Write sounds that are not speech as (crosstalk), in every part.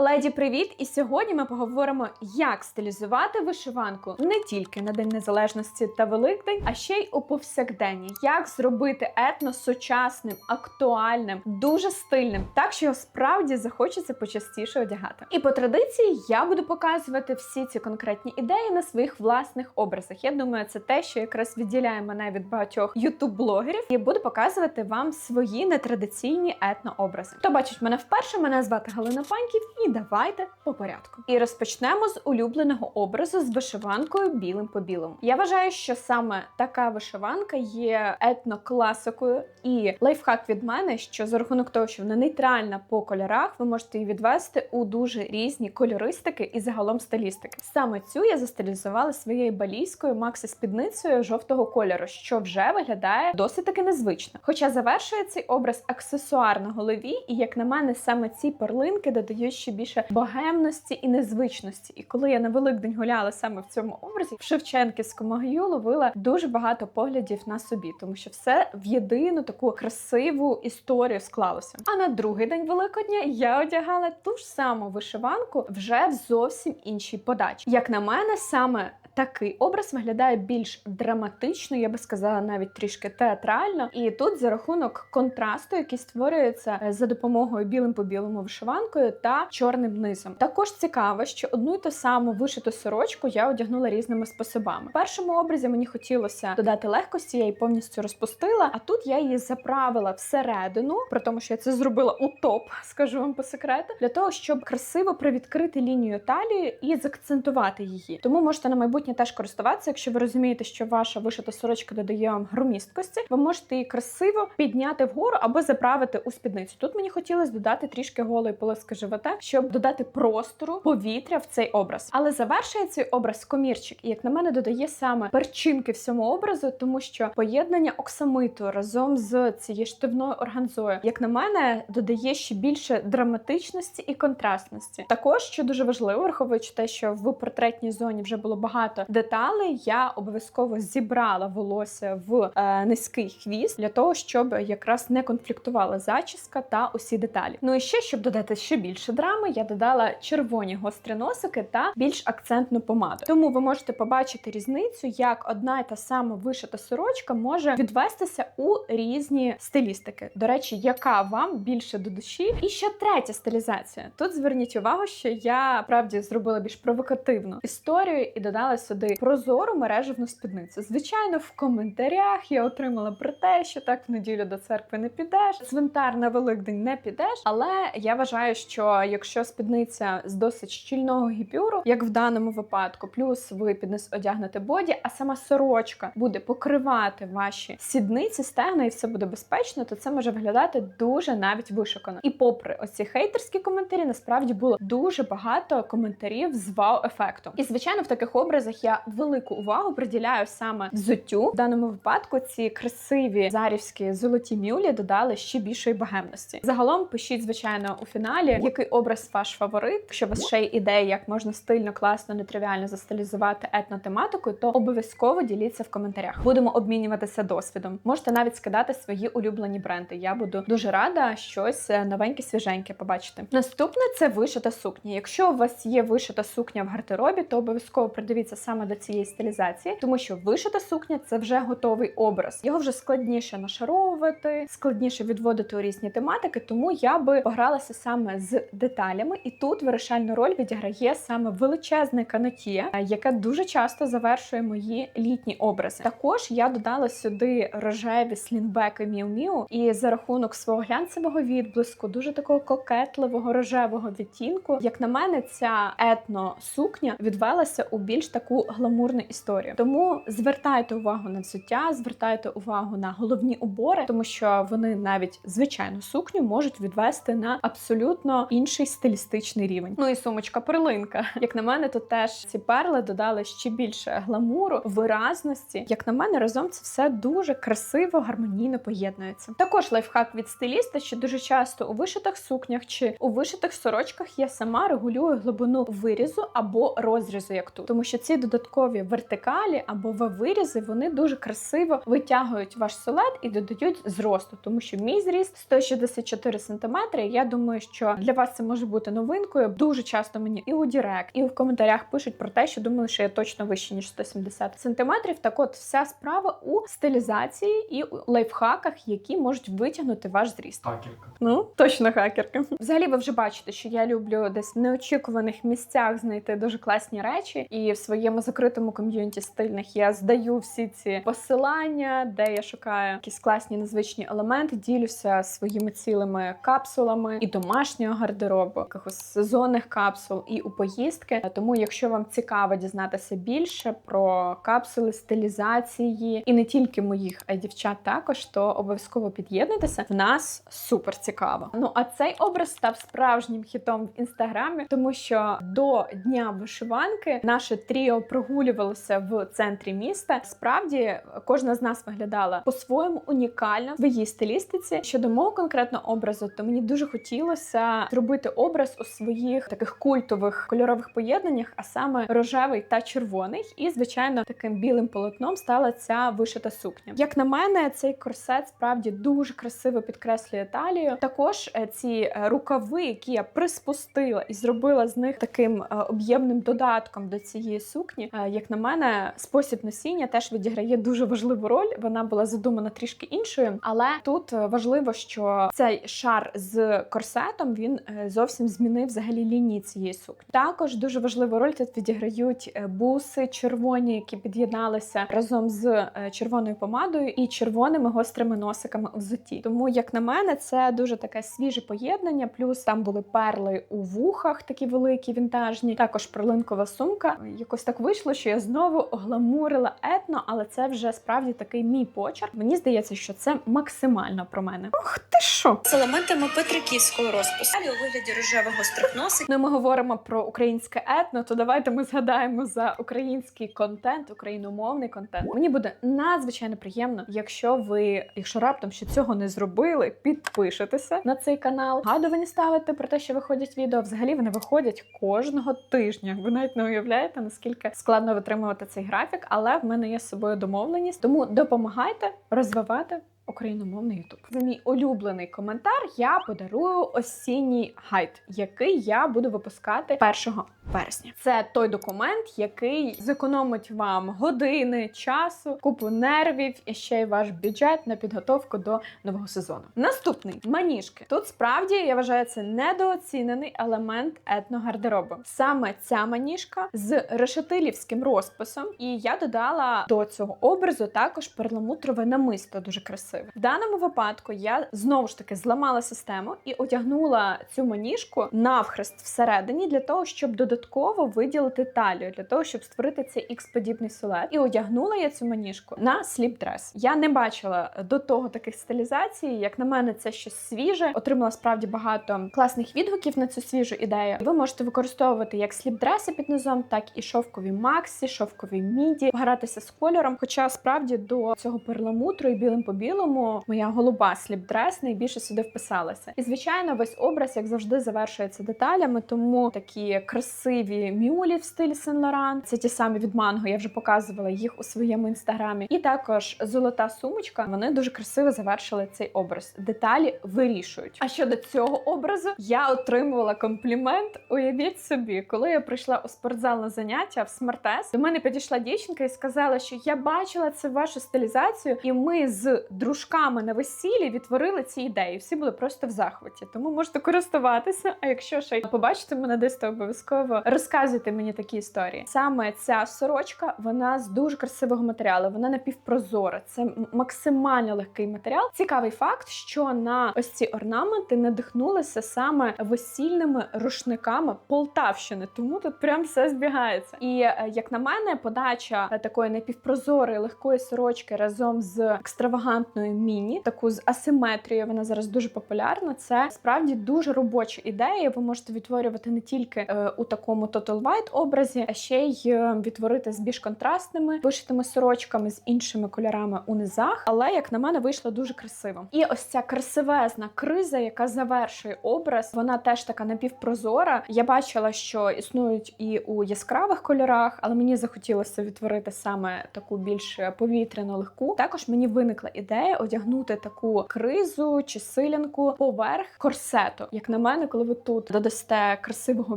Леді, привіт! І сьогодні ми поговоримо, як стилізувати вишиванку не тільки на День Незалежності та Великдень, а ще й у повсякденні. Як зробити етно сучасним, актуальним, дуже стильним, так що його справді захочеться почастіше одягати. І по традиції я буду показувати всі ці конкретні ідеї на своїх власних образах. Я думаю, це те, що якраз відділяє мене від багатьох ютуб-блогерів, і буду показувати вам свої нетрадиційні етно-образи. Хто бачить мене вперше, мене звати Галина Паньків, і давайте по порядку. І розпочнемо з улюбленого образу з вишиванкою білим по білому. Я вважаю, що саме така вишиванка є етнокласикою і лайфхак від мене, що за рахунок того, що вона нейтральна по кольорах, ви можете її відвести у дуже різні кольористики і загалом стилістики. Саме цю я застилізувала своєю балійською максі спідницею жовтого кольору, що вже виглядає досить таки незвично. Хоча завершує цей образ аксесуар на голові, і як на мене, саме ці перлинки додають ще більше богемності і незвичності. І коли я на Великдень гуляла саме в цьому образі, в Шевченківському гаю ловила дуже багато поглядів на собі, тому що все в єдину таку красиву історію склалося. А на другий день Великодня я одягала ту ж саму вишиванку вже в зовсім іншій подачі. Як на мене, саме Такий образ виглядає більш драматично, я би сказала, навіть трішки театрально. І тут за рахунок контрасту, який створюється е, за допомогою білим по білому вишиванкою та чорним низом. Також цікаво, що одну й ту саму вишиту сорочку я одягнула різними способами. В першому образі мені хотілося додати легкості, я її повністю розпустила. А тут я її заправила всередину, при тому, що я це зробила у топ, скажу вам по секрету, для того, щоб красиво привідкрити лінію талії і закцентувати її. Тому можете на майбутнє теж користуватися, якщо ви розумієте, що ваша вишита сорочка додає вам громісткості, ви можете її красиво підняти вгору або заправити у спідницю. Тут мені хотілося додати трішки голої полоски живота, щоб додати простору, повітря в цей образ. Але завершує цей образ комірчик, і як на мене додає саме перчинки всьому образу, тому що поєднання оксамиту разом з цією штивною органзою, як на мене, додає ще більше драматичності і контрастності. Також що дуже важливо, враховуючи те, що в портретній зоні вже було багато деталей, я обов'язково зібрала волосся в е, низький хвіст для того, щоб якраз не конфліктувала зачіска та усі деталі. Ну і ще щоб додати ще більше драми, я додала червоні гострі носики та більш акцентну помаду. Тому ви можете побачити різницю, як одна і та сама вишита сорочка може відвестися у різні стилістики. До речі, яка вам більше до душі? І ще третя стилізація. Тут зверніть увагу, що я правді зробила більш провокативну історію і додала сюди прозору мережевну спідницю. Звичайно, в коментарях я отримала про те, що так в неділю до церкви не підеш, цвинтар на Великдень не підеш. Але я вважаю, що якщо спідниця з досить щільного гіпюру, як в даному випадку, плюс ви під низ одягнете боді, а сама сорочка буде покривати ваші сідниці, стегна, і все буде безпечно, то це може виглядати дуже навіть вишукано. І попри оці хейтерські коментарі, насправді було дуже багато коментарів з вау-ефектом. І звичайно, в таких образах я велику увагу приділяю саме взуттю. В даному випадку ці красиві зарівські золоті мюлі додали ще більшої богемності. Загалом пишіть, звичайно, у фіналі, який образ ваш фаворит. Якщо у вас ще й ідеї, як можна стильно, класно, нетривіально застилізувати етнотематику, то обов'язково діліться в коментарях. Будемо обмінюватися досвідом. Можете навіть скидати свої улюблені бренди. Я буду дуже рада щось е, новеньке, свіженьке побачити. Наступне це вишита сукня. Якщо у вас є вишита сукня в гардеробі, то обов'язково придивіться саме до цієї стилізації, тому що вишита сукня це вже готовий образ. Його вже складніше нашаровувати, складніше відводити у різні тематики. Тому я би погралася саме з деталями, і тут вирішальну роль відіграє саме величезне канотє, яке дуже часто завершує мої літні образи. Також я додала сюди рожеві слінбеки Міу Міу, і за рахунок свого глянцевого відблиску, дуже такого кокетливого рожевого відтінку, як на мене, ця етно сукня відвелася у більш таку гламурну історію. Тому звертайте увагу на взуття, звертайте увагу на головні убори, тому що вони навіть звичайну сукню можуть відвести на абсолютно інший стилістичний рівень. Ну і сумочка перлинка. Як на мене, то теж ці перли додали ще більше гламуру, виразності. Як на мене, разом це все дуже красиво, гармонійно поєднується. Також лайфхак від стиліста, що дуже часто у вишитих сукнях чи у вишитих сорочках я сама регулюю глибину вирізу або розрізу, як тут, тому що ці додаткові вертикалі або В-вирізи вони дуже красиво витягують ваш силует і додають зросту, тому що мій зріст 164 см. Я думаю, що для вас це може бути новинкою. Дуже часто мені і у Дірект, і в коментарях пишуть про те, що думали, що я точно вище ніж 170 см. Так, от вся справа у стилізації і у лайфхаках, які можуть витягнути ваш зріст. Хакерка. Ну, точно хакерка. Взагалі, ви вже бачите, що я люблю десь в неочікуваних місцях знайти дуже класні речі, і в своєму закритому ком'юніті стильних я здаю всі ці посилання, де я шукаю якісь класні незвичні елементи, ділюся своїми цілими капсулами і домашнього гардеробу, якихось сезонних капсул і у поїздки. Тому, якщо вам цікаво дізнатися більше про капсули стилізації і не тільки моїх, а й дівчат також, то обов'язково під'єднуйтеся. В нас супер цікаво. Ну а цей образ став справжнім хітом в інстаграмі, тому що до дня вишиванки наше тріо прогулювалося в центрі міста. Справді кожна з нас виглядала по-своєму унікально в її стилістиці. Щодо мого конкретного образу, то мені дуже хотілося зробити образ у своїх таких культових кольорових поєднаннях, а саме рожевий та червоний. І звичайно, таким білим полотном стала ця вишита сукня. Як на мене, цей корсет справді дуже красиво підкреслює талію. Також е, ці е, рукави, які я приспустила і зробила з них таким е, об'ємним додатком до цієї сукні. Е, Як на мене, спосіб носіння теж відіграє дуже важливу роль. Вона була задумана трішки іншою, але тут е, важливо, що цей шар з корсетом він е, зовсім змінив взагалі лінії цієї сукні. Також дуже важливу роль тут відіграють буси червоні, які під'єдналися разом з червоною помадою і червоними гострими носиками у взутті. Тому, як на мене, це дуже таке свіже поєднання. Плюс там були перли у вухах, такі великі, вінтажні. Також пролинкова сумка. Якось так вийшло, що я знову огламурила етно, але це вже справді такий мій почерк. Мені здається, що це максимально про мене. Ох, ти що? з елементами петриківського розпису. У вигляді рожевого гострих. Ну, ми говоримо про українське етно, то давайте ми згадаємо за український контент, україномовний контент. Мені буде надзвичайно приємно, якщо ви, якщо раптом ще цього не зробили, підпишетеся на цей канал. Гадувані ставите про те, що виходять відео. Взагалі вони виходять кожного тижня. Ви навіть не уявляєте, наскільки складно витримувати цей графік, але в мене є з собою домовленість. Тому допомагайте розвивати україномовний Ютуб. За мій улюблений коментар я подарую осінній гайд, який я буду випускати 1 вересня. Це той документ, який зекономить вам години часу, купу нервів і ще й ваш бюджет на підготовку до нового сезону. Наступний маніжки. Тут справді я вважаю це недооцінений елемент етногардеробу. Саме ця маніжка з решетилівським розписом, і я додала до цього образу також перламутрове намисто, дуже красиве. В даному випадку я знову ж таки зламала систему і одягнула цю маніжку навхрест всередині для того, щоб додатково виділити талію, для того, щоб створити цей ікс-подібний силует. І одягнула я цю маніжку на сліп-дрес. Я не бачила до того таких стилізацій. Як на мене, це щось свіже. Отримала справді багато класних відгуків на цю свіжу ідею. Ви можете використовувати як сліп-дреси під низом, так і шовкові максі, шовкові міді, гратися з кольором. Хоча справді до цього перламутру і білим по білому моя голуба сліп-дрес найбільше сюди вписалася. І звичайно, весь образ, як завжди, завершується деталями, тому такі красиві мюлі в стилі Сен Лоран. Це ті самі від манго. Я вже показувала їх у своєму інстаграмі. І також золота сумочка. Вони дуже красиво завершили цей образ. Деталі вирішують. А щодо цього образу, я отримувала комплімент. Уявіть собі, коли я прийшла у спортзал на заняття в смартес, до мене підійшла дівчинка і сказала, що я бачила це вашу стилізацію, і ми з дружками на весіллі відтворили ці ідеї. Всі були просто в захваті. Тому можете користуватися. А якщо ще побачите мене десь, то обов'язково розказуйте мені такі історії. Саме ця сорочка, вона з дуже красивого матеріалу. Вона напівпрозора. Це максимально легкий матеріал. Цікавий факт, що на ось ці орнаменти надихнулися саме весільними рушниками Полтавщини. Тому тут прям все збігається. І е, як на мене, подача е, такої напівпрозорої легкої сорочки разом з екстравагантною міні, таку з асиметрією. Вона зараз дуже популярна. Це справді дуже робоча ідея. Ви можете відтворювати не тільки е, у такому Total White образі, а ще й е, відтворити з більш контрастними вишитими сорочками з іншими кольорами у низах. Але як на мене вийшло дуже красиво. І ось ця красивезна криза, яка завершує образ, вона теж така напівпрозора. Я бачила, що існують і у яскравих кольорах, але мені захотілося відтворити саме таку більш повітряну легку. Також мені виникла ідея одягнути таку кризу чи силянку поверх корсету. Як на мене, коли ви тут додасте красивого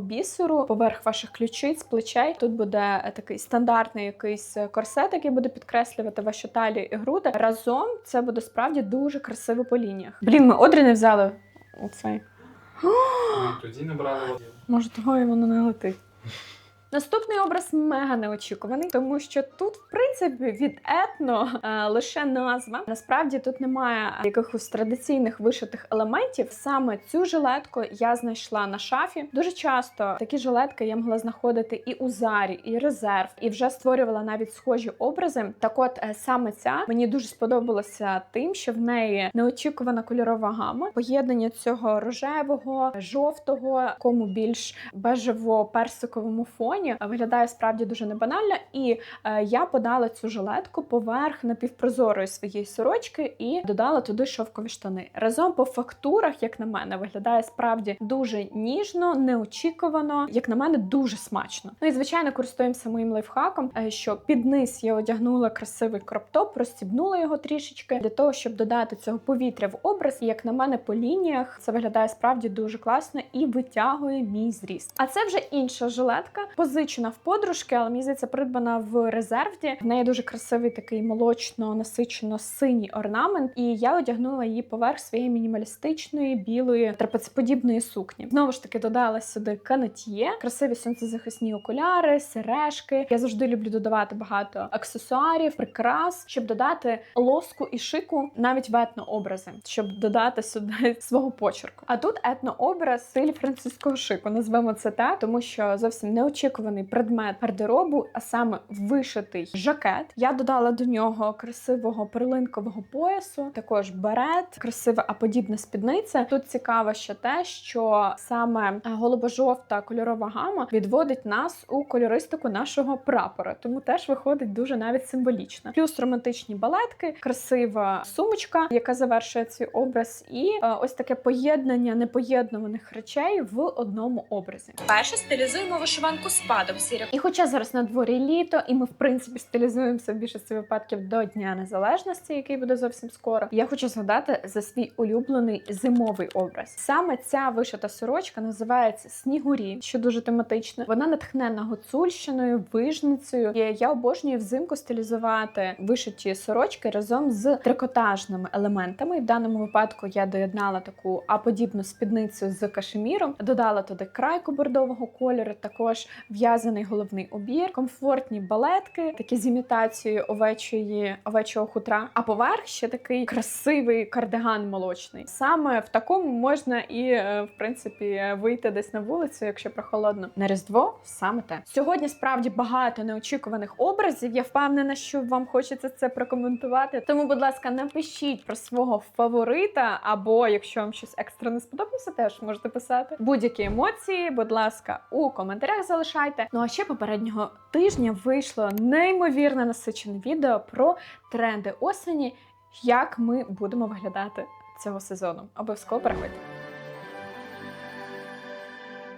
бісеру поверх ваших ключиць, плечей, тут буде такий стандартний якийсь корсет, який буде підкреслювати ваші талі і груди. Разом це буде справді дуже красиво по лініях. Блін, ми одрі не взяли оцей. Тоді не брали. Може, того і воно не летить. Наступний образ мега неочікуваний, тому що тут, в принципі, від етно е, лише назва. Насправді тут немає якихось традиційних вишитих елементів. Саме цю жилетку я знайшла на шафі. Дуже часто такі жилетки я могла знаходити і у зарі, і резерв, і вже створювала навіть схожі образи. Так, от е, саме ця мені дуже сподобалася тим, що в неї неочікувана кольорова гама, поєднання цього рожевого, жовтого, кому більш бежево-персиковому фоні е, виглядає справді дуже небанально. І е, я подала цю жилетку поверх напівпрозорої своєї сорочки і додала туди шовкові штани. Разом по фактурах, як на мене, виглядає справді дуже ніжно, неочікувано, як на мене, дуже смачно. Ну і звичайно, користуємося моїм лайфхаком, е, що під низ я одягнула красивий кроптоп, розстібнула його трішечки для того, щоб додати цього повітря в образ. І як на мене, по лініях це виглядає справді дуже класно і витягує мій зріст. А це вже інша жилетка, позичена в подружки, але мені здається, придбана в резервді. В неї дуже красивий такий молочно насичено синій орнамент, і я одягнула її поверх своєї мінімалістичної білої трапецеподібної сукні. Знову ж таки, додала сюди канатьє, красиві сонцезахисні окуляри, сережки. Я завжди люблю додавати багато аксесуарів, прикрас, щоб додати лоску і шику навіть в етнообрази, щоб додати сюди (laughs) свого почерку. А тут етнообраз в стилі французького шику, назвемо це так, тому що зовсім неочікуваний предмет гардеробу, а саме вишитий жакет. Я додала до нього красивого перлинкового поясу, також берет, красива аподібна спідниця. Тут цікаво ще те, що саме голубо-жовта кольорова гама відводить нас у кольористику нашого прапора, тому теж виходить дуже навіть символічно. Плюс романтичні балетки, красива сумочка, яка завершує цей образ, і е, ось таке поєднання непоєднуваних речей в одному образі. Перше стилізуємо вишиванку спадом сіря І хоча зараз на дворі літо, і ми в принципі стилізуємося в більшості випадків до Дня Незалежності, який буде зовсім скоро. Я хочу згадати за свій улюблений зимовий образ. Саме ця вишита сорочка називається Снігурі, що дуже тематично. Вона натхнена гуцульщиною, вижницею. І я обожнюю взимку стилізувати вишиті сорочки разом з трикотажними елементами. В даному випадку я доєднала таку аподібну спідницю з кашеміром, додала туди крайку бордового кольору, також в'язаний головний убір, комфортні балетки, такі з імітацією овечої овечого хутра. А поверх ще такий красивий кардиган молочний. Саме в такому можна і е, в принципі вийти десь на вулицю, якщо прохолодно. На різдво саме те. Сьогодні справді багато неочікуваних образів. Я впевнена, що вам хочеться це прокоментувати. Тому, будь ласка, напишіть про свого фаворита, або якщо вам щось екстра не сподобалося, теж можете писати будь-які емоції. Будь ласка, у коментарях залишайте. Ну а ще попереднього тижня вийшло неймовірно насичене відео про тренди осені, як ми будемо виглядати цього сезону. Обов'язково переходьте.